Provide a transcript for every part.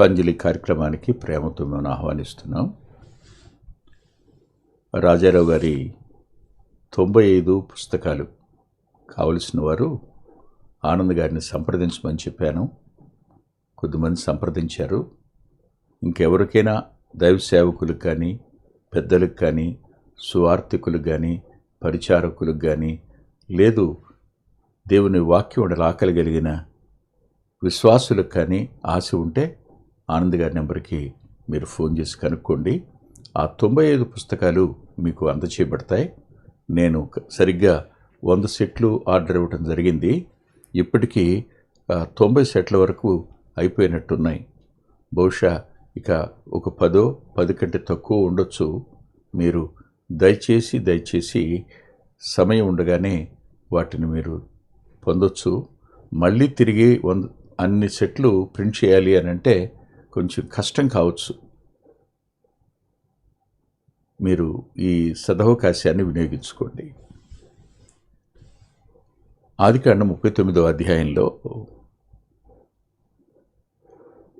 పుష్పాంజలి కార్యక్రమానికి ప్రేమతో మేము ఆహ్వానిస్తున్నాం. రాజారావు గారి తొంభై ఐదు పుస్తకాలు కావలసిన వారు ఆనంద్ గారిని సంప్రదించమని చెప్పాను. కొద్దిమంది సంప్రదించారు. ఇంకెవరికైనా దైవ సేవకులకు కానీ పెద్దలకు కానీ సువార్థికులకు కానీ పరిచారకులకు కానీ లేదు దేవుని వాక్యం ఆకలి కలిగిన విశ్వాసులకు కానీ ఆశ ఉంటే ఆనంద్ గారి నెంబర్కి మీరు ఫోన్ చేసి కనుక్కోండి. ఆ తొంభై ఐదు పుస్తకాలు మీకు అందచేయబడతాయి. నేను సరిగ్గా వంద సెట్లు ఆర్డర్ ఇవ్వడం జరిగింది. ఇప్పటికీ తొంభై సెట్ల వరకు అయిపోయినట్టున్నాయి. బహుశా ఇక ఒక పదో పది కంటే తక్కువ ఉండొచ్చు. మీరు దయచేసి దయచేసి సమయం ఉండగానే వాటిని మీరు పొందొచ్చు. మళ్ళీ తిరిగి వంద అన్ని సెట్లు ప్రింట్ చేయాలి అని అంటే కొంచెం కష్టం కావచ్చు. మీరు ఈ సదవకాశాన్ని వినియోగించుకోండి. ఆదికాండం ముప్పై తొమ్మిదవ అధ్యాయంలో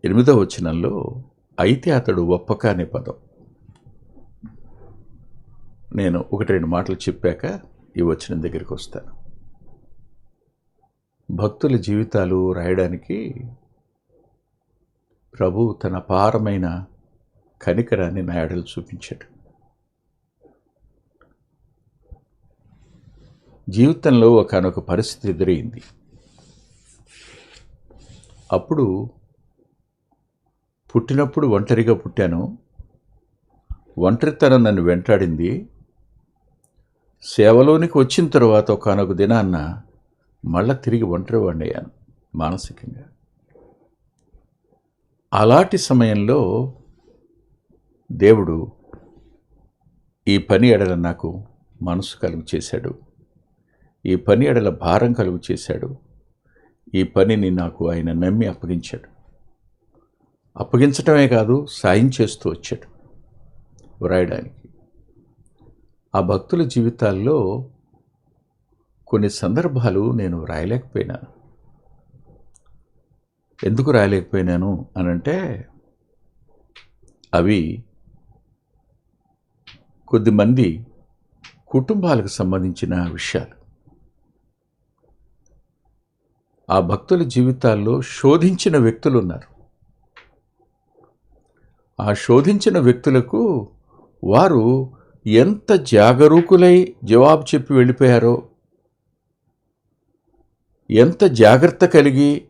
ఎనిమిదవ వచనంలో అయితే అతడు ఒప్పక అనే పదం. నేను ఒకటి రెండు మాటలు చెప్పాక ఈ వచనం దగ్గరికి వస్తాను. భక్తుల జీవితాలు రాయడానికి ప్రభు తన పారమైన కనికరాన్ని నాయడలు చూపించాడు. జీవితంలో ఒకనొక పరిస్థితి ఎదురైంది. అప్పుడు పుట్టినప్పుడు ఒంటరిగా పుట్టాను. ఒంటరితనం నన్ను వెంటాడింది. సేవలోనికి వచ్చిన తర్వాత ఒకనొక దినాన్న మళ్ళా తిరిగి ఒంటరి అయ్యాను మానసికంగా. అలాంటి సమయంలో దేవుడు ఈ పని ఎడల నాకు మనసు కలుగు చేశాడు. ఈ పని ఎడల భారం కలుగు చేశాడు. ఈ పనిని నాకు ఆయన నమ్మి అప్పగించాడు. అప్పగించటమే కాదు సాయం చేస్తూ వచ్చాడు వ్రాయడానికి. ఆ భక్తుల జీవితాల్లో కొన్ని సందర్భాలు నేను వ్రాయలేకపోయినాను ఎందుకు రాయలేకపోయినాను అనంటే అవి కొద్దిమంది కుటుంబాలకు సంబంధించిన విషయాలు. ఆ భక్తుల జీవితాల్లో శోధించిన వ్యక్తులు ఉన్నారు. ఆ శోధించిన వ్యక్తులకు వారు ఎంత జాగరూకులై జవాబు చెప్పి వెళ్ళిపోయారో ఎంత జాగ్రత్త కలిగి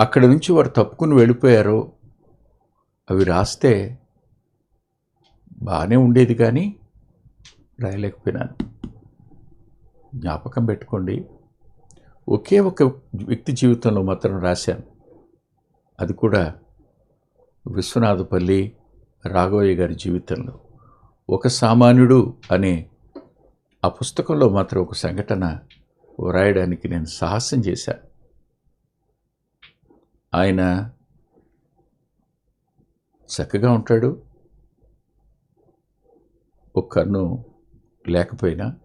అక్కడి నుంచి వారు తప్పుకుని వెళ్ళిపోయారో అవి రాస్తే బాగానే ఉండేది కానీ రాయలేకపోయినాను. జ్ఞాపకం పెట్టుకోండి. ఒకే ఒక వ్యక్తి జీవితంలో మాత్రం రాశాను. అది కూడా విశ్వనాథపల్లి రాఘవయ్య గారి జీవితంలో. ఒక సామాన్యుడు అనే ఆ పుస్తకంలో మాత్రం ఒక సంఘటన వ్రాయడానికి నేను సాహసం చేశాను. ఆయన చక్కగా ఉంటాడు. ఒక కన్ను లేకపోయినా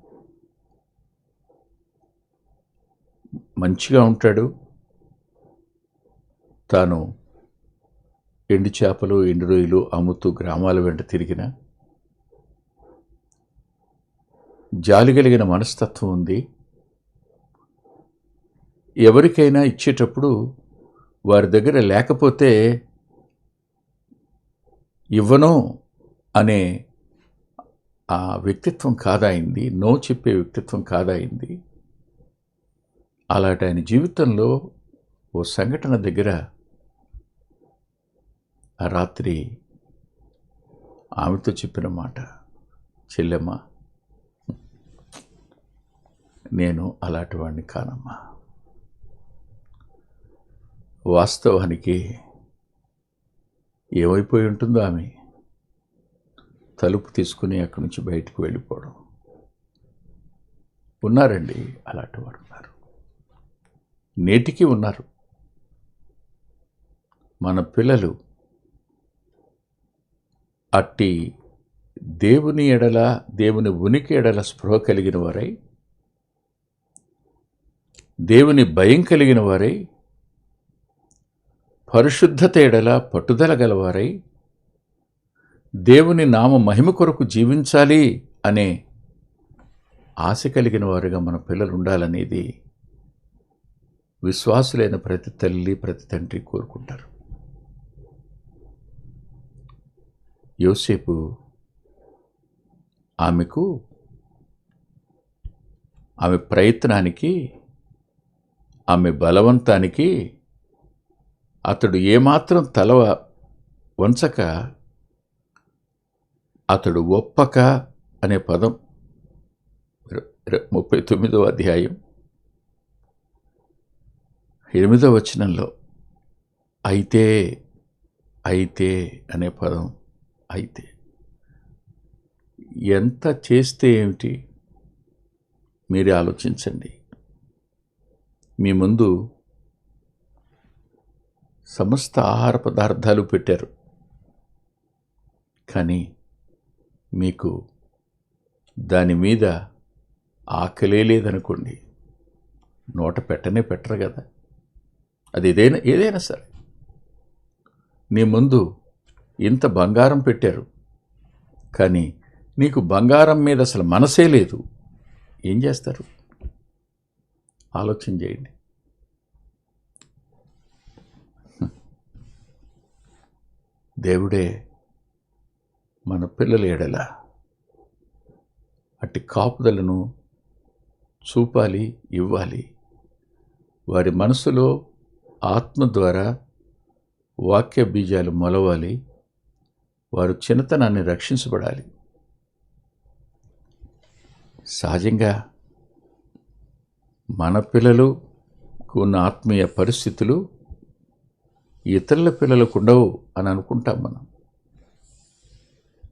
మంచిగా ఉంటాడు. తాను ఎండు చేపలు ఎండు రొయ్యలు అమ్ముతూ గ్రామాల వెంట తిరిగిన జాలి కలిగిన మనస్తత్వం ఉంది. ఎవరికైనా ఇచ్చేటప్పుడు వారి దగ్గర లేకపోతే ఇవ్వను అనే ఆ వ్యక్తిత్వం కాదాయింది నో చెప్పే వ్యక్తిత్వం కాదాయింది అలాంటి ఆయన జీవితంలో ఓ సంఘటన దగ్గర ఆ రాత్రి ఆమెతో చెప్పిన మాట చెల్లెమ్మ నేను అలాంటి వాడిని కానమ్మా. వాస్తవానికి ఏమైపోయి ఉంటుందో ఆమె? తలుపు తీసుకుని అక్కడి నుంచి బయటకు వెళ్ళిపోవడం. ఉన్నారండి అలాంటి వారు ఉన్నారు. నేటికి ఉన్నారు. మన పిల్లలు అట్టి దేవుని ఎడల దేవుని ఉనికి ఎడల స్పృహ కలిగిన వారై దేవుని భయం కలిగిన వారై పరిశుద్ధతేడల పట్టుదల గలవారై దేవుని నామ మహిమ కొరకు జీవించాలి అనే ఆశ కలిగిన వారుగా మన పిల్లలు ఉండాలనేది విశ్వాసులైన ప్రతి తల్లి ప్రతి తండ్రి కోరుకుంటారు. యోసేపు ఆమెకు ఆమె ప్రయత్నానికి ఆమె బలవంతానికి అతడు ఏమాత్రం తల వంచక అతడు ఒప్పక అనే పదం ముప్పై తొమ్మిదవ అధ్యాయం ఎనిమిదవ వచనంలో అయితే అయితే అనే పదం అయితే. ఎంత చేస్తే ఏమిటి? మీరే ఆలోచించండి. మీ ముందు సమస్త ఆహార పదార్థాలు పెట్టారు. కానీ మీకు దాని మీద ఆకలే లేదనుకోండి నోట పెట్టనే పెట్టరు కదా. అది ఏదైనా ఏదైనా సరే. నీ ముందు ఇంత బంగారం పెట్టారు. కానీ నీకు బంగారం మీద అసలు మనసే లేదు. ఏం చేస్తారు? ఆలోచన చేయండి. దేవుడే మన పిల్లల ఎడల అట్టి కాపుదలను చూపాలి ఇవ్వాలి. వారి మనసులో ఆత్మ ద్వారా వాక్య బీజాలు మొలవాలి. వారు చిన్నతనాన్ని రక్షించబడాలి. సహజంగా మన పిల్లలకు ఉన్న ఆత్మీయ పరిస్థితులు ఇతరుల పిల్లలకు ఉండవు అని అనుకుంటాం మనం.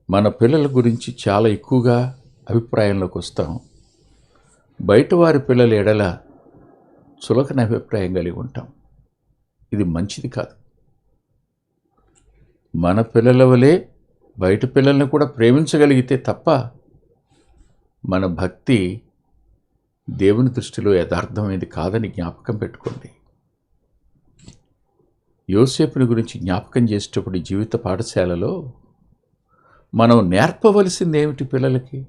మన పిల్లల గురించి చాలా ఎక్కువగా అభిప్రాయంలోకి వస్తాం. బయట వారి పిల్లల ఎడల చులకన అభిప్రాయం కలిగి ఉంటాం. ఇది మంచిది కాదు. మన పిల్లల వలె బయట పిల్లల్ని కూడా ప్రేమించగలిగితే తప్ప మన భక్తి దేవుని దృష్టిలో యథార్థమైనది కాదని జ్ఞాపకం పెట్టుకోండి. యోసేపుని గురించి జ్ఞాపకం చేసేటప్పుడు జీవిత పాఠశాలలో మనం నేర్పవలసింది ఏమిటి పిల్లలకి?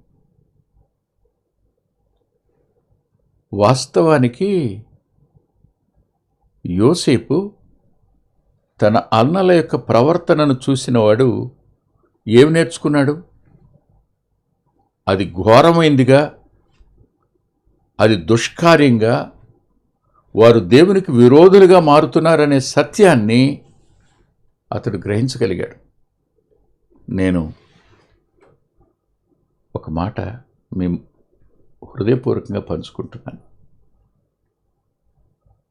వాస్తవానికి యోసేపు తన అన్నల యొక్క ప్రవర్తనను చూసినవాడు ఏమి నేర్చుకున్నాడు? అది ఘోరమైందిగా అది దుష్కార్యంగా వారు దేవునికి విరోధులుగా మారుతున్నారనే సత్యాన్ని అతడు గ్రహించగలిగాడు. నేను ఒక మాట మీ హృదయపూర్వకంగా పంచుకుంటున్నాను.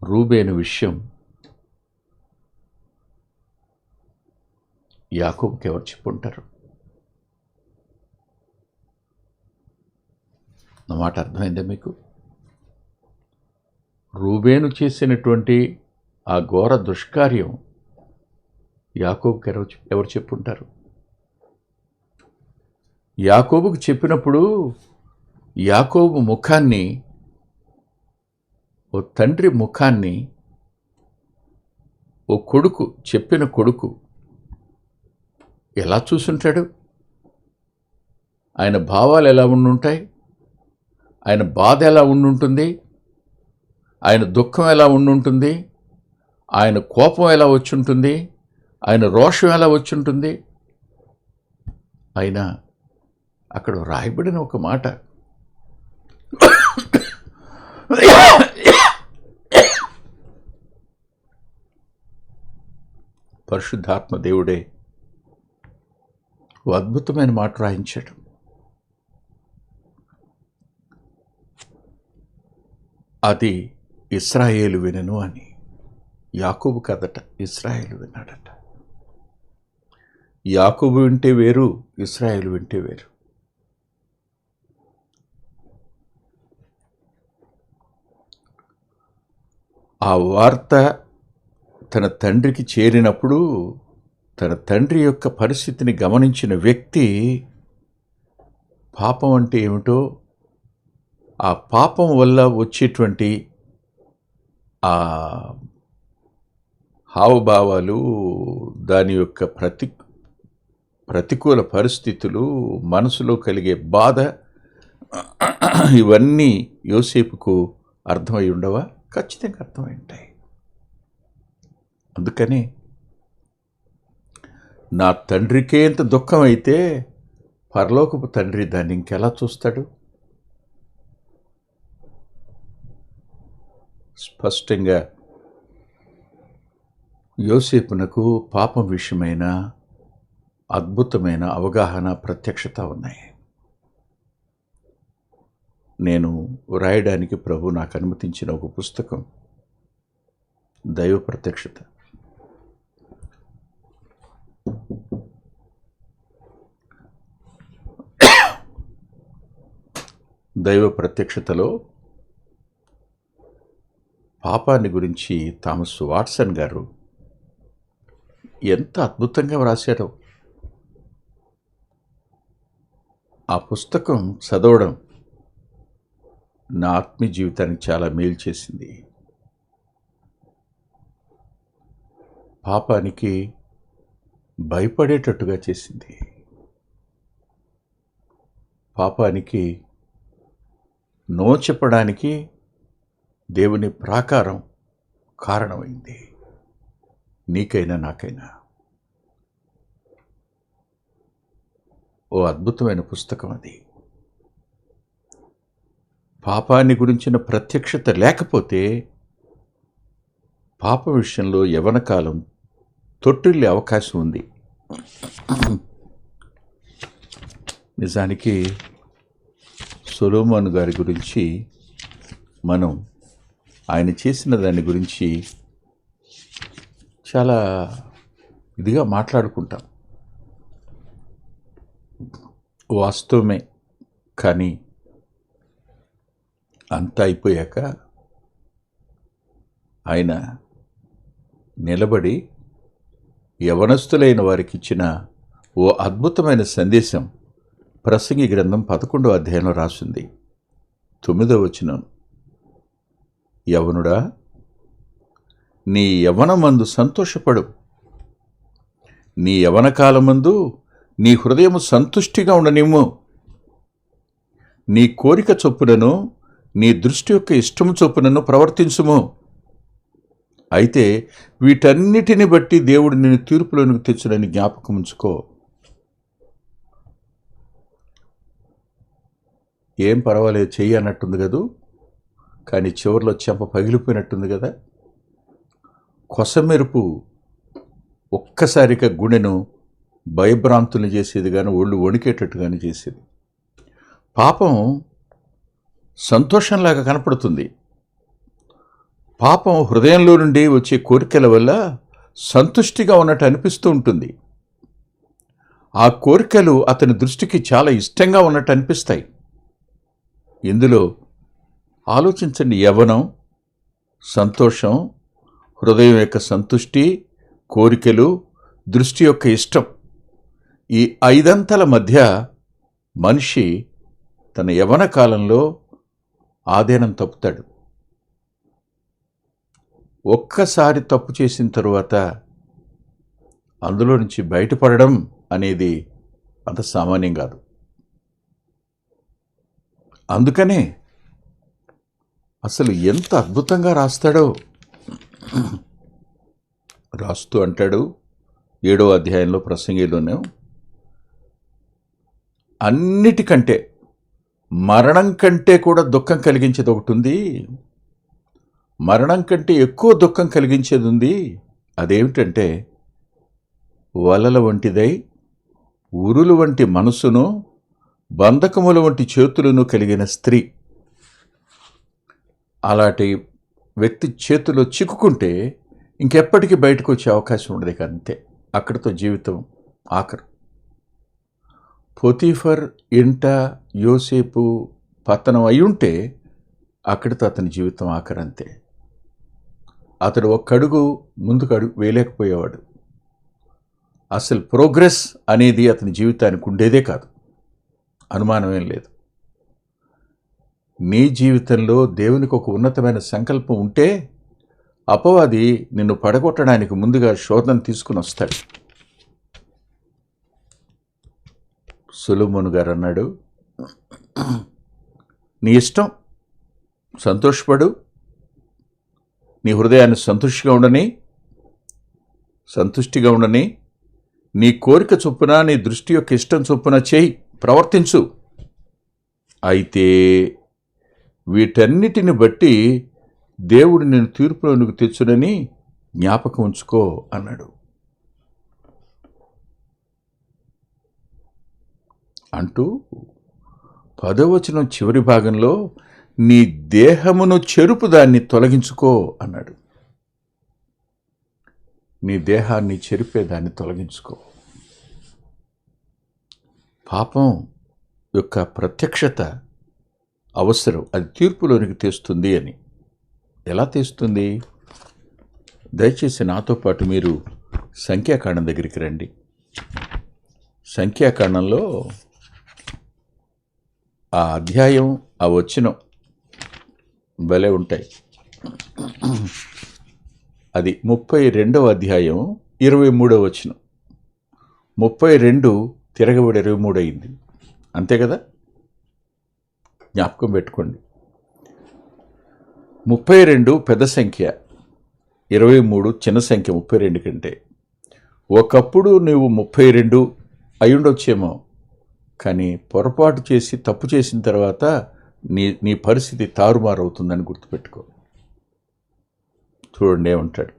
రూబేను విషయం యాకోబుకి ఎవరు చెప్పుంటారు? నా మాట అర్థమైందా మీకు? రూబేను చేసినటువంటి ఆ ఘోర దుష్కార్యం యాకోబుకి ఎవరు చెప్- ఎవరు చెప్పుంటారు? యాకోబుకు చెప్పినప్పుడు యాకోబు ముఖాన్ని ఓ తండ్రి ముఖాన్ని ఓ కొడుకు చెప్పిన కొడుకు ఎలా చూసుంటాడు? ఆయన భావాలు ఎలా ఉండుంటాయి? ఆయన బాధ ఎలా ఉండుంటుంది? ఆయన దుఃఖం ఎలా ఉండుంటుంది? ఆయన కోపం ఎలా వచ్చుంటుంది? ఆయన రోషం ఎలా వచ్చుంటుంది? అయినా అక్కడ రాయబడిన ఒక మాట. పరిశుద్ధాత్మ దేవుడే ఓ అద్భుతమైన మాట రాయించాడు. అది ఇస్రాయేలు వినను అని. యాకోబు కదట ఇస్రాయేలు విన్నాడట. యాకోబు వింటే వేరు ఇస్రాయేలు వింటే వేరు. ఆ వార్త తన తండ్రికి చేరినప్పుడు తన తండ్రి యొక్క పరిస్థితిని గమనించిన వ్యక్తి పాపం అంటే ఏమిటో ఆ పాపం వల్ల వచ్చేటువంటి ఆ హావభావాలు దాని యొక్క ప్రతి ప్రతికూల పరిస్థితులు మనసులో కలిగే బాధ ఇవన్నీ యోసేపుకు అర్థమై ఉండవా? ఖచ్చితంగా అర్థమై ఉంటాయి. అందుకని నా తండ్రికే ఇంత దుఃఖం అయితే పరలోకపు తండ్రి దాన్ని ఇంకెలా చూస్తాడు? స్పష్టంగా యోసేపునకు పాపం విషయమైన అద్భుతమైన అవగాహన ప్రత్యక్షత ఉన్నాయి. నేను వ్రాయడానికి ప్రభు నాకు అనుమతించిన ఒక పుస్తకం దైవ ప్రత్యక్షత. దైవ ప్రత్యక్షతలో పాపాన్ని గురించి థామస్ వాట్సన్ గారు ఎంత అద్భుతంగా వ్రాశారో. ఆ పుస్తకం చదవడం నా ఆత్మీయ జీవితానికి చాలా మేలు చేసింది. పాపానికి భయపడేటట్టుగా చేసింది. పాపానికి నో చెప్పడానికి దేవుని ప్రాకారం కారణమైంది. నీకైనా నాకైనా. ఓ అద్భుతమైన పుస్తకం అది. పాపాన్ని గురించిన ప్రత్యక్షత లేకపోతే పాప విషయంలో యవన కాలం తొట్టిల్లే అవకాశం ఉంది. నిజానికి సొలోమాన్ గారి గురించి మనం ఆయన చేసిన దాని గురించి చాలా ఇదిగా మాట్లాడుకుంటాం. వాస్తవమే కానీ అంతా అయిపోయాక ఆయన నిలబడి యవనస్తులైన వారికి ఇచ్చిన ఓ అద్భుతమైన సందేశం ప్రసంగి గ్రంథం పదకొండో అధ్యాయంలో రాసింది. తొమ్మిదో వచనం. యవనుడా నీ యవనమందు సంతోషపడు. నీ యవన కాలమందు నీ హృదయము సంతుష్టిగా ఉండనిమ్ము నీ కోరిక చొప్పునను నీ దృష్టి యొక్క ఇష్టము చొప్పునను ప్రవర్తించుము. అయితే వీటన్నిటిని బట్టి దేవుడు నిన్ను తీర్పులోనికి తెచ్చునని జ్ఞాపకం ఉంచుకో. ఏం పర్వాలేదు చెయ్యి అన్నట్టుంది కదూ? కానీ చివరిలో చెంప పగిలిపోయినట్టుంది కదా. కొసమెరుపు ఒక్కసారిగా గుండెను భయభ్రాంతుల్ని చేసేది కానీ ఒళ్ళు వణికేటట్టుగానే చేసేది. పాపం సంతోషంలాగా కనపడుతుంది. పాపం హృదయంలో నుండి వచ్చే కోరికల వల్ల సంతుష్టిగా ఉన్నట్టు అనిపిస్తూ ఉంటుంది. ఆ కోరికలు అతని దృష్టికి చాలా ఇష్టంగా ఉన్నట్టు అనిపిస్తాయి. ఇందులో ఆలోచించండి యవనం సంతోషం హృదయం యొక్క సంతుష్టి కోరికలు దృష్టి యొక్క ఇష్టం. ఈ ఐదంతల మధ్య మనిషి తన యవన కాలంలో ఆధీనం తప్పుతాడు. ఒక్కసారి తప్పు చేసిన తరువాత అందులో నుంచి బయటపడడం అనేది అంత సామాన్యం కాదు. అందుకనే అసలు ఎంత అద్భుతంగా రాస్తాడో. రాస్తూ అంటాడు. ఏడో అధ్యాయంలో ప్రసంగిలోనే అన్నిటికంటే మరణం కంటే కూడా దుఃఖం కలిగించేది ఒకటి ఉంది. మరణం కంటే ఎక్కువ దుఃఖం కలిగించేది ఉంది. అదేమిటంటే వలల వంటిదై ఉరులు వంటి మనసును బంధకముల వంటి చేతులను కలిగిన స్త్రీ. అలాంటి వ్యక్తి చేతిలో చిక్కుకుంటే ఇంకెప్పటికీ బయటకు వచ్చే అవకాశం ఉండదు ఇక అంతే. అక్కడితో జీవితం ఆఖరు. పొతీఫర్ ఇంట యోసేపు పతనం అయి ఉంటే అక్కడితో అతని జీవితం ఆఖరు అంతే. అతడు ఒక్కడుగు ముందుకు అడుగు వేయలేకపోయేవాడు. అసలు ప్రోగ్రెస్ అనేది అతని జీవితానికి ఉండేదే కాదు. అనుమానమేం లేదు. నీ జీవితంలో దేవునికి ఒక ఉన్నతమైన సంకల్పం ఉంటే అపవాది నిన్ను పడగొట్టడానికి ముందుగా శోధన తీసుకుని వస్తాడు. సులుమును గారు అన్నాడు నీ ఇష్టం సంతోషపడు నీ హృదయాన్ని సంతృష్టిగా ఉండని సంతుష్టిగా ఉండని నీ కోరిక చొప్పున నీ దృష్టి యొక్క ఇష్టం చొప్పున చేయి ప్రవర్తించు. అయితే వీటన్నిటిని బట్టి దేవుడు నేను తీర్పులోనికి తెచ్చునని జ్ఞాపకం ఉంచుకో అన్నాడు. అంటూ పదవచనం చివరి భాగంలో నీ దేహమును చెరుపు దాన్ని తొలగించుకో అన్నాడు. నీ దేహాన్ని చెరిపే దాన్ని తొలగించుకో. పాపం యొక్క ప్రత్యక్షత అవసరం. అది తీర్పులోనికి తెస్తుంది అని. ఎలా తెస్తుంది? దయచేసి నాతో పాటు మీరు సంఖ్యాకాండం దగ్గరికి రండి. సంఖ్యాకాండంలో ఆ అధ్యాయం ఆ వచ్చినం భలే ఉంటాయి. అది ముప్పై రెండవ అధ్యాయం ఇరవై మూడవ వచ్చినం ముప్పై రెండు తిరగబడి ఇరవై మూడు అయింది. అంతే కదా? జ్ఞాపకం పెట్టుకోండి. ముప్పై రెండు పెద్ద సంఖ్య ఇరవై మూడు చిన్న సంఖ్య ముప్పై రెండు కంటే. ఒకప్పుడు నువ్వు ముప్పై రెండు అయ్యుండొచ్చేమో కానీ పొరపాటు చేసి తప్పు చేసిన తర్వాత నీ నీ పరిస్థితి తారుమారు అవుతుందని గుర్తుపెట్టుకో. చూడండి ఏమంటాడు.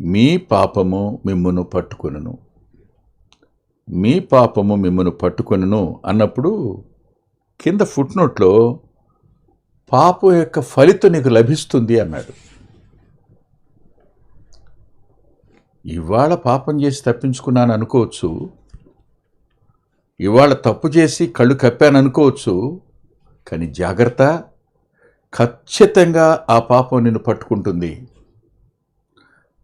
మీ పాపము మిమ్మును పట్టుకొనును. మీ పాపము మిమ్మను పట్టుకొనును అన్నప్పుడు కింద ఫుట్నోట్లో పాపం యొక్క ఫలితం నీకు లభిస్తుంది అన్నాడు. ఇవాళ పాపం చేసి తప్పించుకున్నాను అనుకోవచ్చు. ఇవాళ తప్పు చేసి కళ్ళు కప్పాను అనుకోవచ్చు. కానీ జాగ్రత్త ఖచ్చితంగా ఆ పాపం నిన్ను పట్టుకుంటుంది.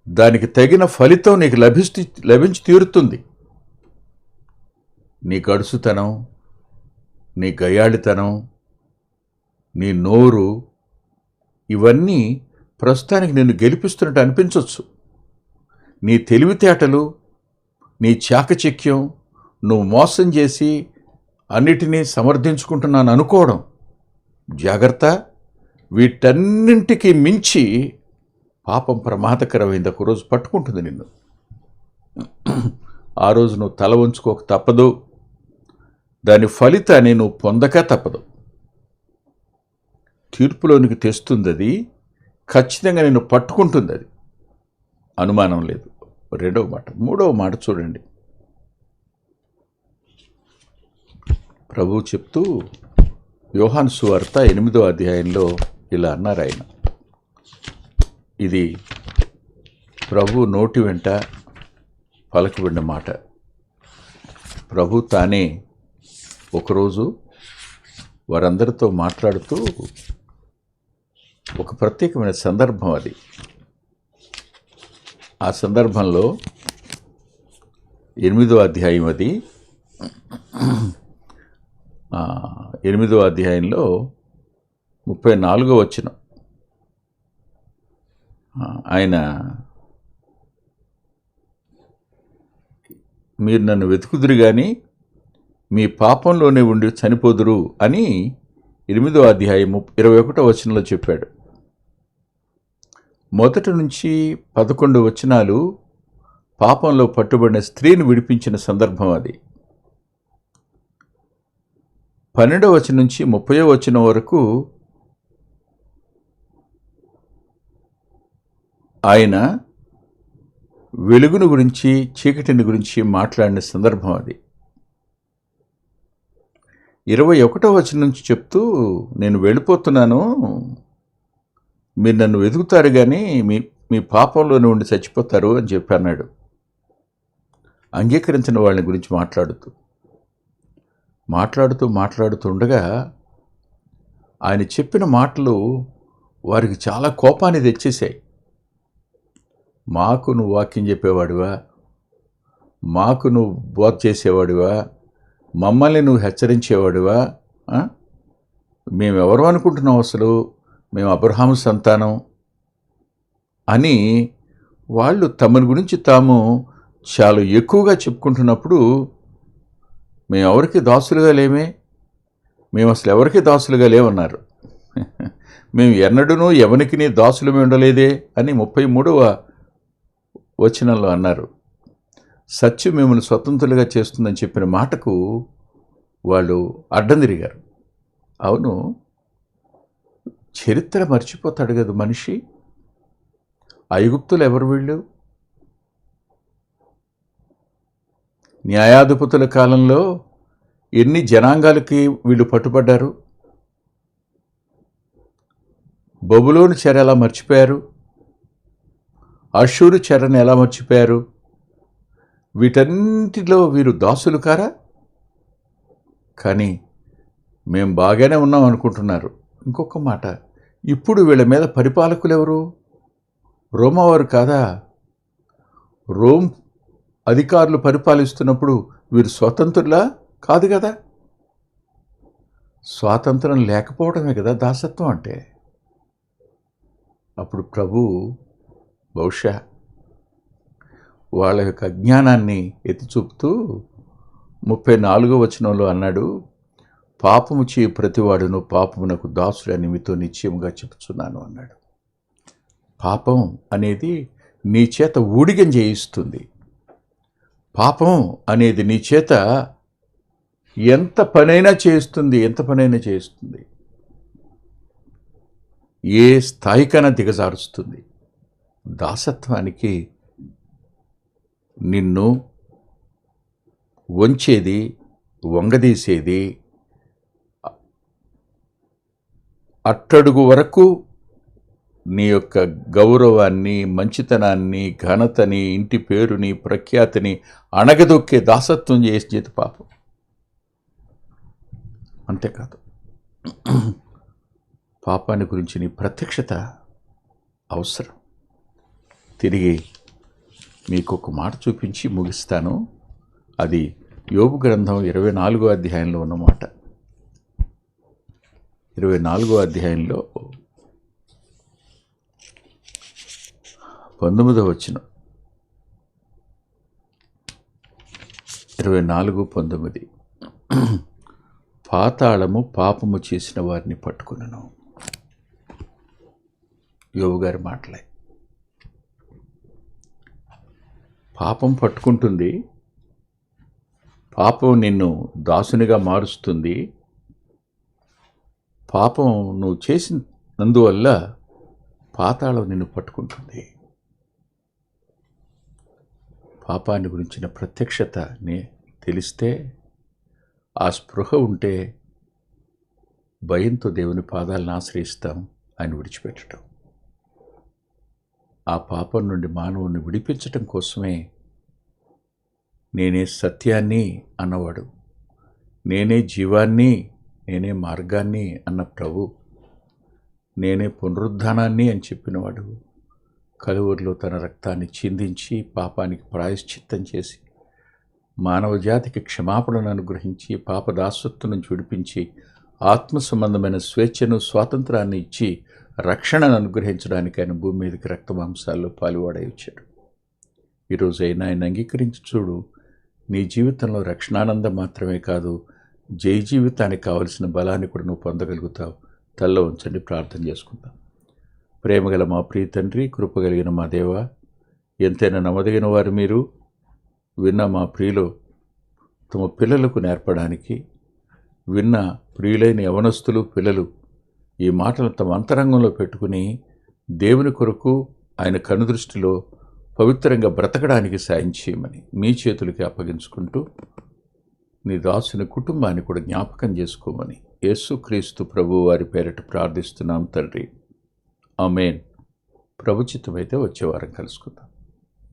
దానికి తగిన ఫలితం నీకు లభిస్తూ లభించి తీరుతుంది. నీ గడుసుతనం నీ గయాళితనం నీ నోరు ఇవన్నీ ప్రస్తుతానికి నిన్ను గెలిపిస్తున్నట్టు అనిపించవచ్చు నీ తెలివితేటలు నీ చాకచక్యం నువ్వు మోసం చేసి అన్నిటినీ సమర్థించుకుంటున్నాను అనుకోవడం. జాగ్రత్త వీటన్నింటికి మించి పాపం ప్రమాదకరమైంది. ఒక రోజు పట్టుకుంటుంది నిన్ను. ఆ రోజు నువ్వు తల ఉంచుకోక తప్పదు. దాని ఫలితాన్ని నువ్వు పొందక తప్పదు. తీర్పులోనికి తెస్తుంది అది ఖచ్చితంగా నేను పట్టుకుంటుంది అది అనుమానం లేదు. రెండవ మాట మూడవ మాట చూడండి. ప్రభు చెప్తూ యోహాన్ సువార్త ఎనిమిదో అధ్యాయంలో ఇలా అన్నారు ఆయన. ఇది ప్రభు నోటి వెంట పలకబడిన మాట. ప్రభు తానే ఒకరోజు వారందరితో మాట్లాడుతూ ఒక ప్రత్యేకమైన సందర్భం అది. ఆ సందర్భంలో ఎనిమిదో అధ్యాయం అది. ఎనిమిదో అధ్యాయంలో ముప్పై నాలుగో వచ్చిన ఆయన మీరు నన్ను వెతుకుదురు కానీ మీ పాపంలోనే ఉండి చనిపోదురు అని ఎనిమిదో అధ్యాయం ముప్- ఇరవై ఒకటో వచనంలో చెప్పాడు. మొదటి నుంచి పదకొండు వచనాలు పాపంలో పట్టుబడిన స్త్రీని విడిపించిన సందర్భం అది. పన్నెండవ వచనం నుంచి ముప్పయో వచనం వరకు ఆయన వెలుగును గురించి చీకటిని గురించి మాట్లాడిన సందర్భం అది. ఇరవై ఒకటో వచ్చిన నుంచి చెప్తూ నేను వెళ్ళిపోతున్నాను. మీరు నన్ను వెతుకుతారు కానీ మీ మీ పాపంలోనే ఉండి చచ్చిపోతారు అని చెప్పి అన్నాడు. అంగీకరించిన వాళ్ళని గురించి మాట్లాడుతూ మాట్లాడుతూ మాట్లాడుతూ ఉండగా ఆయన చెప్పిన మాటలు వారికి చాలా కోపాన్ని తెచ్చేశాయి. మాకు నువ్వు వాక్యం చెప్పేవాడివా? మాకు నువ్వు బోధ చేసేవాడివా? మమ్మల్ని నువ్వు హెచ్చరించేవాడివా? మేమెవరు మేము ఎవరు అనుకుంటున్నాం అసలు? మేము అబ్రహాము సంతానం అని వాళ్ళు తమని గురించి తాము చాలా ఎక్కువగా చెప్పుకుంటున్నప్పుడు మేము ఎవరికి దాసులుగా లేమే? మేము అసలు ఎవరికి దాసులుగా లేవన్నారు? మేము ఎన్నడూనూ ఎవనికి దాసులు ఉండలేదే అని ముప్పై మూడవ వచనంలో అన్నారు. సత్యం మిమ్మల్ని స్వతంత్రులుగా చేస్తుందని చెప్పిన మాటకు వాళ్ళు అడ్డం తిరిగారు. అవును. చరిత్ర మర్చిపోతాడు కదా మనిషి. ఐగుప్తులు ఎవరు వీళ్ళు? న్యాయాధిపతుల కాలంలో ఎన్ని జనాంగాలకి వీళ్ళు పట్టుబడ్డారు? బొబులోని చెర ఎలా మర్చిపోయారు? అషూరు చెరను ఎలా మర్చిపోయారు? వీటన్నిటిలో వీరు దాసులు కారా? కానీ మేము బాగానే ఉన్నాం అనుకుంటున్నారు. ఇంకొక మాట ఇప్పుడు వీళ్ళ మీద పరిపాలకులు ఎవరు రోమవారు కాదా? రోమ్ అధికారులు పరిపాలిస్తున్నప్పుడు వీరు స్వతంత్రులా? కాదు కదా? స్వాతంత్రం లేకపోవడమే కదా దాసత్వం అంటే. అప్పుడు ప్రభు బహుశా వాళ్ళ యొక్క అజ్ఞానాన్ని ఎత్తిచూపుతూ ముప్పై నాలుగో వచనంలో అన్నాడు పాపము చేయి ప్రతివాడును పాపమునకు దాసుడని మీతో నిశ్చయముగా చెప్తున్నాను అన్నాడు. పాపం అనేది నీ చేత ఊడిగం చేయిస్తుంది. పాపం అనేది నీ చేత ఎంత పనైనా చేస్తుంది ఎంత పనైనా చేస్తుంది ఏ స్థాయికైనా దిగజారుస్తుంది. దాసత్వానికి నిన్ను వంచేది వంగదీసేది అట్టడుగు వరకు నీ యొక్క గౌరవాన్ని మంచితనాన్ని ఘనతని ఇంటి పేరుని ప్రఖ్యాతిని అణగదొక్కే దాసత్వం చేసి చేతి పాపం. అంతేకాదు. పాపాన్ని గురించి నీ ప్రత్యక్షత అవసరం. తిరిగి మీకు ఒక మాట చూపించి ముగిస్తాను. అది యోగు గ్రంథం ఇరవై నాలుగో అధ్యాయంలో ఉన్నమాట ఇరవై నాలుగో అధ్యాయంలో పంతొమ్మిదో వచ్చిన ఇరవై నాలుగు పంతొమ్మిది. పాతాళము పాపము చేసిన వారిని పట్టుకున్నాను. యోగు గారి మాటలే. పాపం పట్టుకుంటుంది. పాపం నిన్ను దాసునిగా మారుస్తుంది. పాపం నువ్వు చేసినందువల్ల పాతాళం నిన్ను పట్టుకుంటుంది. పాపాన్ని గురించిన ప్రత్యక్షతని తెలిస్తే ఆ స్పృహ ఉంటే భయంతో దేవుని పాదాలను ఆశ్రయిస్తాం ఆయన విడిచిపెట్టడం. ఆ పాపం నుండి మానవుని విడిపించటం కోసమే నేనే సత్యాన్ని అన్నవాడు. నేనే జీవాన్ని నేనే మార్గాన్ని అన్న ప్రభు. నేనే పునరుద్ధానాన్ని అని చెప్పినవాడు. కలువురిలో తన రక్తాన్ని చిందించి పాపానికి ప్రాయశ్చిత్తం చేసి మానవజాతికి క్షమాపణను అనుగ్రహించి పాపదాసత్వం నుంచి విడిపించి ఆత్మ సంబంధమైన స్వేచ్ఛను స్వాతంత్రాన్ని ఇచ్చి రక్షణను అనుగ్రహించడానికి ఆయన భూమి మీదకి రక్తమాంసాల్లో పాలువాడై వచ్చాడు. ఈరోజు అయినా ఆయన అంగీకరించి చూడు నీ జీవితంలో రక్షణానందం మాత్రమే కాదు జై జీవితానికి కావలసిన బలాన్ని కూడా నువ్వు పొందగలుగుతావు. తల్లో ఉంచండి ప్రార్థన చేసుకుందాం. ప్రేమగల మా ప్రియ తండ్రి కృపగలిగిన మా దేవ ఎంతైనా నమ్మదగిన వారు మీరు. విన్న మా ప్రియులు తమ పిల్లలకు నేర్పడానికి విన్న ప్రియులైన యవనస్తులు పిల్లలు ఈ మాటలు తమ అంతరంగంలో పెట్టుకుని దేవుని కొరకు ఆయన కనుదృష్టిలో పవిత్రంగా బ్రతకడానికి సాయం చేయమని మీ చేతులకి అప్పగించుకుంటూ నీ దాసుని కుటుంబాన్ని కూడా జ్ఞాపకం చేసుకోమని యేసుక్రీస్తు ప్రభు వారి పేరిట ప్రార్థిస్తున్నాం తండ్రి. ఆమెన్. ప్రభుచితమైతే వచ్చే వారం కలుసుకుందాం.